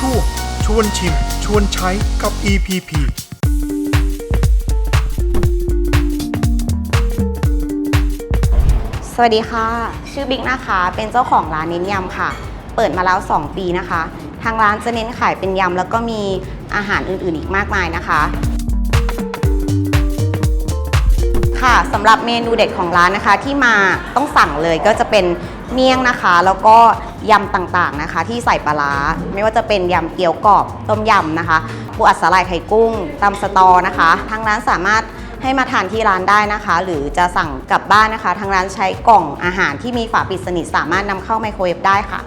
วนชิม ชวนใช้กับ EPP สวัสดีค่ะ ชื่อบิ๊กนะคะ เป็นเจ้าของร้านเน้นยำค่ะ เปิดมาแล้ว 2 ปีนะคะ ทางร้านจะเน้นขายเป็นยำแล้วก็มีอาหารอื่น ๆ อีกมากมายนะคะ ค่ะสำหรับเมนูเด็ดของร้านนะคะที่มาต้องสั่งเลยก็จะเป็น เมี่ยงนะคะ แล้วก็ยำต่างๆนะคะ ที่ใส่ปลาร้าไม่ว่าจะเป็นยำเกี๊ยวกรอบต้มยำนะคะปูอัดสาหร่ายไข่กุ้งตำสตอนะคะ ทางร้านสามารถให้มาทานที่ร้านได้นะคะ หรือจะสั่งกลับบ้านนะคะ ทางร้านใช้กล่องอาหารที่มีฝาปิดสนิทสามารถนำเข้าไมโครเวฟได้ค่ะ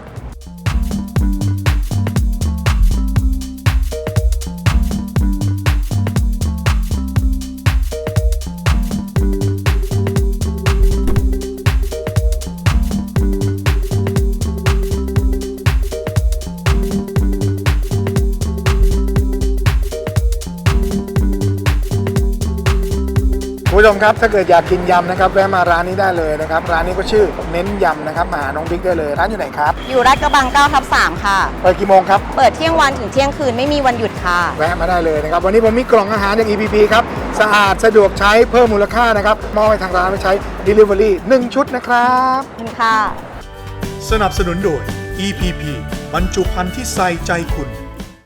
คุณผู้ชมครับถ้าเกิดอยากกินยำนะครับแวะมาร้านนี้ได้เลยนะครับร้านนี้ก็ชื่อเน้นยำนะครับมาหาน้องบิ๊กได้เลยร้านอยู่ไหนครับอยู่ราชกระบัง9ทับ3ค่ะ เปิดกี่โมงครับเปิดเที่ยงวันถึงเที่ยงคืนไม่มีวันหยุดค่ะ แวะมาได้เลยนะครับวันนี้ผมมีกล่องอาหารจาก EPP ครับสะอาดสะดวกใช้เพิ่มมูลค่านะครับมอบให้ทางร้านไปใช้ Delivery 1 ชุดนะครับขอบคุณค่ะ สนับสนุนโดย EPP บรรจุภัณฑ์ที่ใส่ใจคุณ